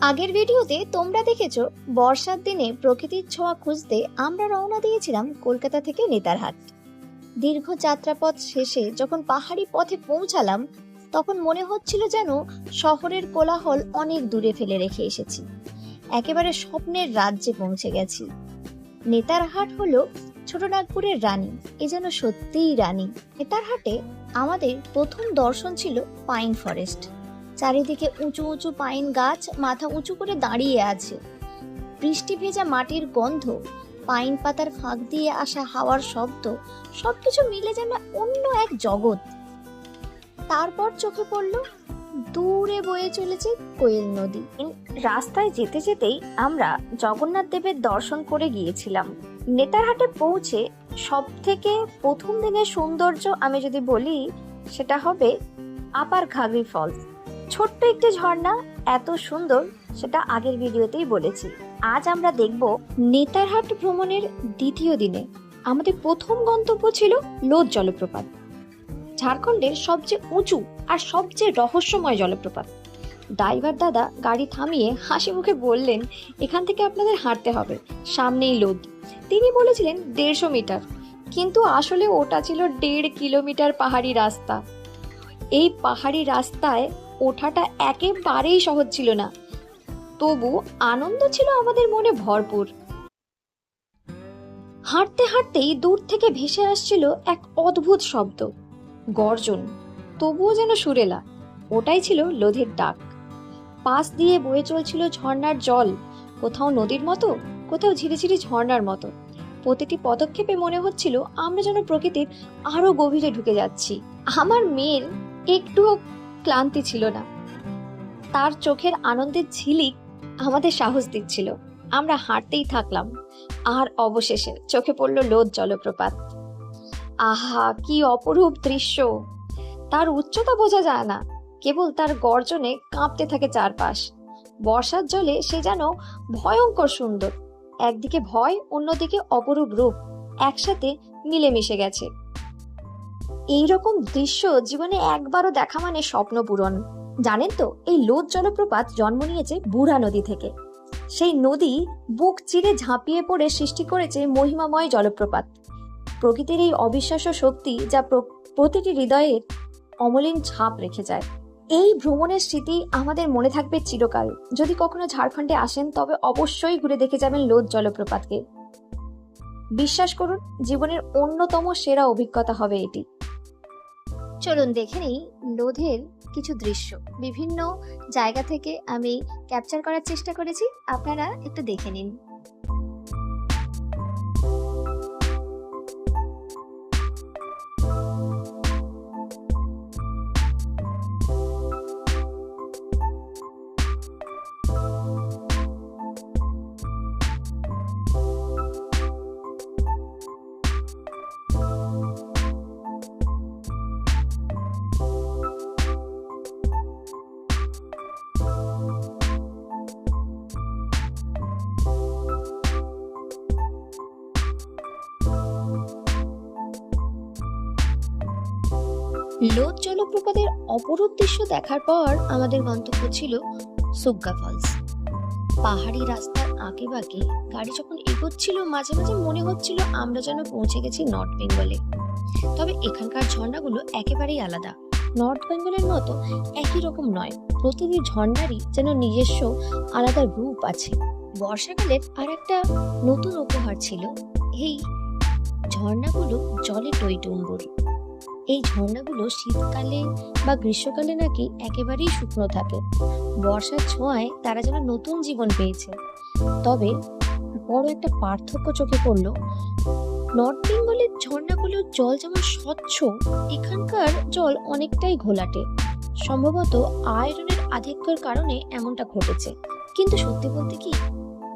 আগের ভিডিওতে তোমরা দেখেছ, বর্ষার দিনে প্রকৃতির ছোঁয়া খুঁজতে আমরা রওনা দিয়েছিলাম কলকাতা থেকে নেতারহাট দীর্ঘ যাত্রাপথ শেষে যখন পাহাড়ি পথে পৌঁছালাম, তখন মনে হচ্ছিল যেন শহরের কোলাহল অনেক দূরে ফেলে রেখে এসেছি। একেবারে স্বপ্নের রাজ্যে পৌঁছে গেছি। নেতারহাট হলো ছোটনাগপুরের রানী, এ যেন সত্যিই রানী। নেতারহাটে আমাদের প্রথম দর্শন ছিল পাইন ফরেস্ট। চারিদিকে উঁচু উঁচু পাইন গাছ মাথা উঁচু করে দাঁড়িয়ে আছে। বৃষ্টি ভেজা মাটির গন্ধ, পাইন পাতার ফাঁক দিয়ে আসা হাওয়ার শব্দ, সবকিছু মিলে যেন অন্য এক জগৎ। তারপর চোখে পড়ল, দূরে বয়ে চলেছে কোয়েল নদী। রাস্তায় যেতে যেতেই আমরা জগন্নাথ দেবের দর্শন করে গিয়েছিলাম। নেতারহাটে পৌঁছে সব থেকে প্রথম দিনের সৌন্দর্য আমি যদি বলি, সেটা হবে আপার ঘাগরি ফলস। ছোট্ট একটি ঝর্ণা এত সুন্দর সেটা আগের ভিডিওতেই বলেছি। আজ আমরা দেখব নেতারহাট ভ্রমণের দ্বিতীয় দিনে। আমাদের প্রথম গন্তব্য ছিল লোদ জলপ্রপাত। ঝাড়খণ্ডের সবচেয়ে উঁচু আর সবচেয়ে রহস্যময় জলপ্রপাত। ড্রাইভার দাদা গাড়ি থামিয়ে হাসি মুখে বললেন, এখান থেকে আপনাদের হাঁটতে হবে, সামনেই লোদ তিনি বলেছিলেন, দেড়শো মিটার। কিন্তু আসলে ওটা ছিল দেড় কিলোমিটার পাহাড়ি রাস্তা। এই পাহাড়ি রাস্তায় ওঠাটা একেবারেই সহজ ছিল না। তবু আনন্দ ছিল আমাদের মনে ভরপুর। হাঁটতে হাঁটতেই দূর থেকে ভেসে আসছিল এক অদ্ভুত শব্দ। গর্জন, তবুও যেন সুরেলা, ওটাই ছিল লোধের ডাক। পাশ দিয়ে বয়ে চলছিল ঝর্ণার জল, কোথাও নদীর মতো, কোথাও ঝিরিঝিরি ঝর্ণার মতো। প্রতিটি পদক্ষেপে মনে হচ্ছিল আমরা যেন প্রকৃতির আরও গভীরে ঢুকে যাচ্ছি। আমার মেয়ের একটুও ক্লান্তি ছিল না। তার চোখের আনন্দের ঝিলিক আমাদের সাহস দিচ্ছিল। আমরা হাঁটতেই থাকলাম। আর অবশেষে চোখে পড়ল লোদ জলপ্রপাত। আহা, কি অপরূপ দৃশ্য! তার উচ্চতা বোঝা যায় না। কেবল তার গর্জনে কাঁপতে থাকে চারপাশ। বর্ষার জলে সে যেন ভয়ঙ্কর সুন্দর। একদিকে ভয়, অন্যদিকে অপরূপ রূপ। একসাথে মিলেমিশে গেছে। এইরকম দৃশ্য জীবনে একবারও দেখা মানে স্বপ্ন পূরণ। জানেন তো, এই লোদ জলপ্রপাত জন্ম নিয়েছে বুড়া নদী থেকে। সেই নদী বুক চিরে ঝাঁপিয়ে পড়ে সৃষ্টি করেছে মহিমাময় জলপ্রপাত। প্রকৃতির এই অবিশ্বাস্য শক্তি যা প্র- প্রতিটি হৃদয়ের অমলিন ছাপ রেখে যায়। এই ভ্রমণের স্মৃতি আমাদের মনে থাকবে চিরকাল। যদি কখনো ঝাড়খণ্ডে আসেন, তবে অবশ্যই ঘুরে দেখে যাবেন লোদ জলপ্রপাতকে। বিশ্বাস করুন, জীবনের অন্যতম সেরা অভিজ্ঞতা হবে এটি। চলুন দেখে নিই লোধের কিছু দৃশ্য। বিভিন্ন জায়গা থেকে আমি ক্যাপচার করার চেষ্টা করেছি, আপনারা একটু দেখে নিন। লোদ জলপ্রপাতের অপরূপ দৃশ্য দেখার পর আমাদের গন্তব্য ছিল সুগ্গা ফলস। পাহাড়ি রাস্তার আঁকে বাঁকে গাড়ি যখন এগোচ্ছিল, মাঝে মাঝে মনে হচ্ছিল আমরা যেন পৌঁছে গেছি নর্থ বেঙ্গলে। তবে এখানকার ঝর্ণাগুলো একেবারেই আলাদা। নর্থ বেঙ্গলের মতো একই রকম নয়, প্রতিটি ঝর্ণারই যেন নিজস্ব আলাদা রূপ আছে। বর্ষাকালের আর একটা নতুন উপহার ছিল, এই ঝর্ণাগুলো জলে টইটুম্বুর এই ঝর্ণাগুলো শীতকালে বা গ্রীষ্মকালে নাকি একেবারেই শুকনো থাকে। বর্ষার ছোঁয়ায় তারা যেন নতুন জীবন পেয়েছে। তবে বড় একটা পার্থক্য চোখে পড়ল, নর্থ বেঙ্গলের ঝর্ণাগুলোর জল যেমন স্বচ্ছ, এখানকার জল অনেকটাই ঘোলাটে। সম্ভবত আয়রনের আধিক্যের কারণে এমনটা ঘটেছে। কিন্তু সত্যি বলতে কি,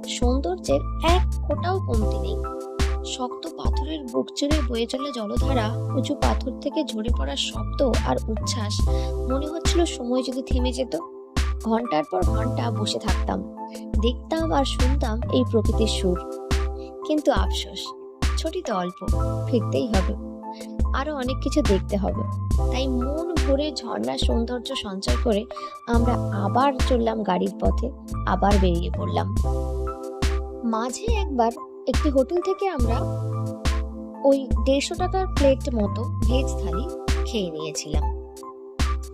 সৌন্দর্যের এক ফোঁটাও কমতি নেই। শক্ত পাথরের বুক চেড়ে বয়ে চলে জলধারা, উঁচু পাথর থেকে ঝরে পড়ার শব্দ আর উচ্ছ্বাস। মনে হচ্ছিল সময় যদি থেমে যেত। ঘণ্টার পর ঘণ্টা বসে থাকতাম। দেখতাম আর শুনতাম এই প্রকৃতির সুর। কিন্তু আফসোস, ছুটি তো অল্প, ফিরতেই হবে। আরও অনেক কিছু দেখতে হবে। তাই মন ভরে ঝর্ণার সৌন্দর্য সঞ্চয় করে আমরা আবার চললাম গাড়ির পথে, আবার বেরিয়ে পড়লাম। মাঝে একবার একটি হোটেল থেকে আমরা ওই দেড়শো টাকার প্লেট মতো ভেজ থালি খেয়ে নিয়েছিলাম।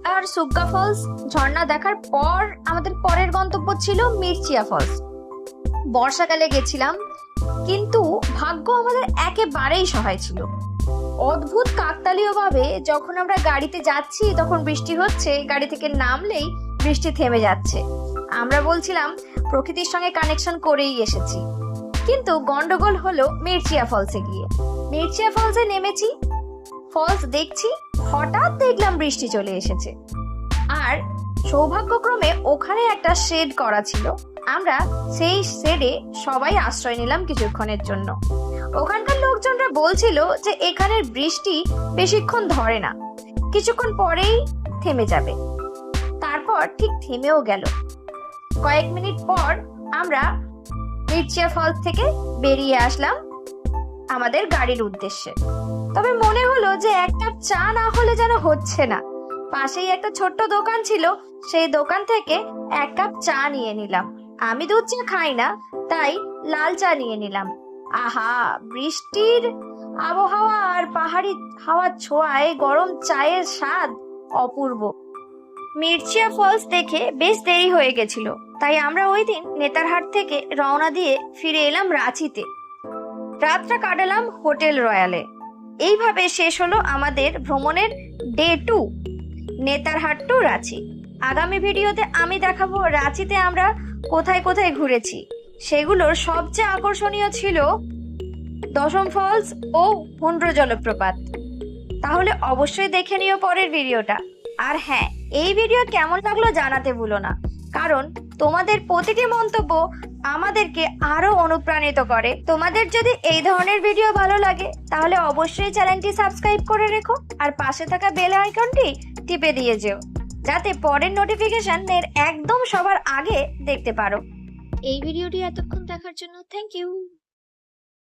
আর সুগা ফলস ঝর্ণা দেখার পর আমাদের পরের গন্তব্য ছিল মির্চিয়া ফলস। বর্ষাকালে গেছিলাম, কিন্তু ভাগ্য আমাদের একেবারেই সহায় ছিল। অদ্ভুত কাকতালীয় ভাবে যখন আমরা গাড়িতে যাচ্ছি, তখন বৃষ্টি হচ্ছে, গাড়ি থেকে নামলেই বৃষ্টি থেমে যাচ্ছে। আমরা বলছিলাম, প্রকৃতির সঙ্গে কানেকশন করেই এসেছি। কিন্তু গন্ডগোল হলো মির্চিয়া ফলসে গিয়ে। মির্চিয়া ফলসে নেমেছি, ফলস দেখছি, হঠাৎ দেখলাম বৃষ্টি চলে এসেছে। আর সৌভাগ্যক্রমে ওখানে একটা শেড করা ছিল। আমরা সেই শেডে সবাই আশ্রয় নিলাম কিছুক্ষণের জন্য। ওখানকার লোকজনরা বলছিল যে এখানের বৃষ্টি বেশিক্ষণ ধরে না, কিছুক্ষণ পরেই থেমে যাবে। তারপর ঠিক থেমেও গেল। কয়েক মিনিট পর আমরা মির্চিয়া ফলস থেকে বেরিয়ে আসলাম আমাদের গাড়ির উদ্দেশ্যে। তবে মনে হলো যে এক কাপ চা না হলে যেন হচ্ছে না। পাশেই একটা ছোট্ট দোকান ছিল, সেই দোকান থেকে এক কাপ চা নিয়ে নিলাম। আমি দুধ চা খাই না, তাই লাল চা নিয়ে নিলাম। আহা, বৃষ্টির আবহাওয়া আর পাহাড়ি হাওয়ার ছোঁয়ায় গরম চায়ের স্বাদ অপূর্ব। মির্চিয়া ফলস দেখে বেশ দেরি হয়ে গেছিল। তাই আমরা ওই দিন নেতারহাট থেকে রওনা দিয়ে ফিরে এলাম রাঁচিতে। রাতটা কাটালাম হোটেল রয়্যালে এইভাবে শেষ হলো আমাদের ভ্রমণের day two. Netarhat to Ranchi. আগামী ভিডিওতে আমি দেখাবো রাঁচিতে আমরা কোথায় কোথায় ঘুরেছি। সেগুলোর সবচেয়ে আকর্ষণীয় ছিল দশম ফলস ও হুন্ড্র জলপ্রপাত। তাহলে অবশ্যই দেখে নিও পরের ভিডিওটা। আর হ্যাঁ এই ভিডিও কেমন লাগল জানাতে ভুলো না। কারণ তোমাদের প্রতিটি মন্তব্য আমাদেরকে আরও অনুপ্রাণিত করে। তোমাদের যদি এই ধরনের ভিডিও ভালো লাগে, তাহলে অবশ্যই চ্যানেলটি সাবস্ক্রাইব করে রেখো আর পাশে থাকা বেল আইকনটি টিপে দিয়ে যেও, যাতে পরের নোটিফিকেশন এর একদম সবার আগে দেখতে পারো। এই ভিডিওটি এতক্ষণ দেখার জন্য থ্যাংক ইউ